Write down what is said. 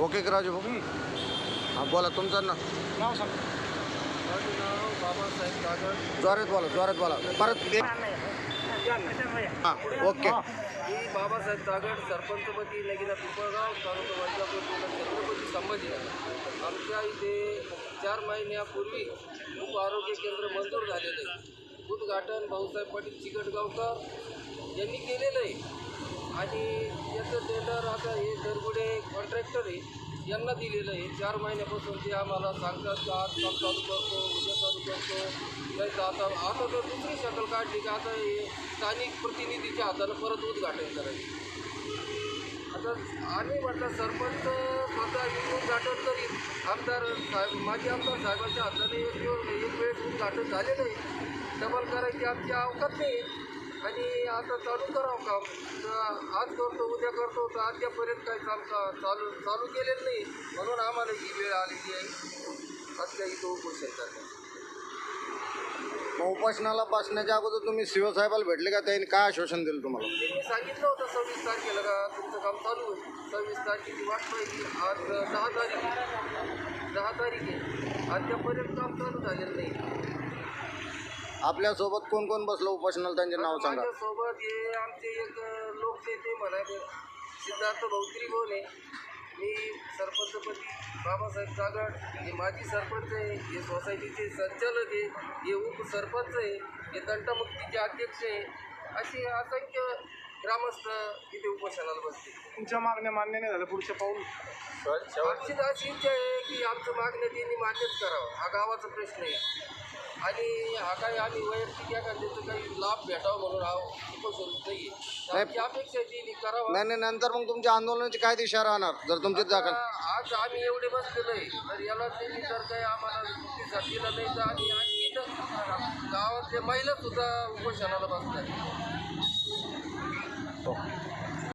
Okay का राजू भाऊ हां बोला तुमचं ना. नाव बाबासाहेब जोरात बोला जोरात बोला. परत. दे. हां ओके. मी बाबासाहेब कागड सरपंचपती नगिना पिंपळगाव तालुका वैजापूर जिल्हा छत्रपती संभाजीनगर आमच्या इथे चार महिन्यापूर्वी उप आरोग्य केंद्र मंजूर झालेलं आहे. उद्घाटन भाऊसाहेब पाटील चिकटगावकर यांनी केलेलं आहे. आणि याचं टेंडर आता हे घरगुडे कॉन्ट्रॅक्टर आहे यांना दिलेलं आहे. चार महिन्यापासून ते आम्हाला सांगतात का आज काम चालू करतो उद्या चालू करतो. नाही तर आता आता तर दुसरी शकल काढली की आता हे स्थानिक प्रतिनिधीच्या हातानं परत उद्घाटन करायचं. आता आम्ही म्हटलं सरपंच स्वतः उद्घाटन करीत आमदार साहेब माजी आमदार साहेबांच्या हाताने एक दिवस एक वेळेस उद्घाटन झालेलं आहे. डबल करायची आमची अवकात नाही. आणि आता चालू करावं काम. तर आज करतो उद्या करतो तर अद्यापर्यंत काही चाल का चालू चालू केलेलं नाही. म्हणून आम्हाला ही वेळ आलेली आहे. आज काही इथं उपोषण करण्याचं मग उपासनाला बसण्याच्या अगोदर तुम्ही शिव साहेबाला भेटले का? त्यांनी काय आश्वासन दिलं तुम्हाला? त्यांनी सांगितलं होतं सव्वीस तारखेला का तुमचं काम चालू होईल. सव्वीस तारखेची वाट पाहिजे आज दहा तारीख आहे. दहा तारीख आहे. अद्यापर्यंत काम चालू झालेलं नाही. आपल्यासोबत कोण कोण बसलं? उपासनाला त्यांचे नाव सांगा. माझ्यासोबत हे आमचे एक लोकनेते म्हणाले सिद्धार्थ भौत्री बोल आहे. मी सरपंचपती बाबासाहेब कागड हे माजी सरपंच आहे. हे सोसायटीचे संचालक आहे. हे उपसरपंच आहे. हे दंतमुक्तीचे अध्यक्ष आहे. असे असंख्य ग्रामस्थ इथे उपोषणाला बसते तुमच्या मागण्या मान्य नाही झाल्या पुढचे पाऊल? तर अशी इच्छा आहे की आमचं मागण्या त्यांनी मान्यच करावं. हा गावाचा प्रश्न आहे. आणि हा काही आम्ही वैयक्तिक एखाद्याचं काही लाभ भेटावा म्हणून हा उपोषण नाही. आमची अपेक्षा आहे त्यांनी करावा. नाही नाही नंतर मग तुमच्या आंदोलनाची काय दिशा राहणार? जर तुमची दाखल आज आम्ही एवढे बसलेलो आहे तर याला त्यांनी जर काही आम्हाला मुक्तीसाठी दिलं नाही तर आम्ही आणि इथं गावातल्या महिला सुद्धा उपोषणाला बसतात.